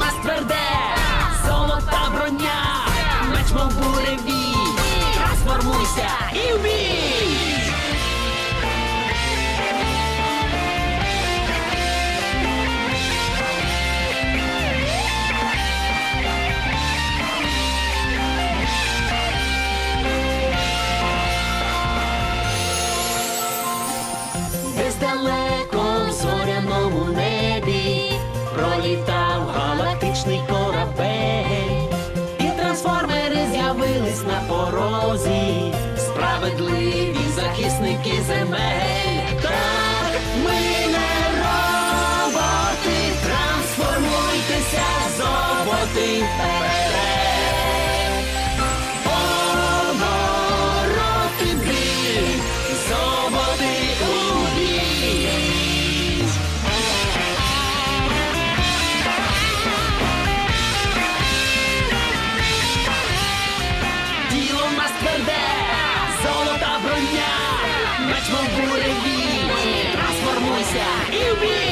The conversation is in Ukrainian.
нас тверде, золота броня, меч мов буревій, трансформуйся і вбій! З'явились на порозі, справедливі захисники земель. Так, ми не роботи, трансформуйтеся, зоботи вперед. be.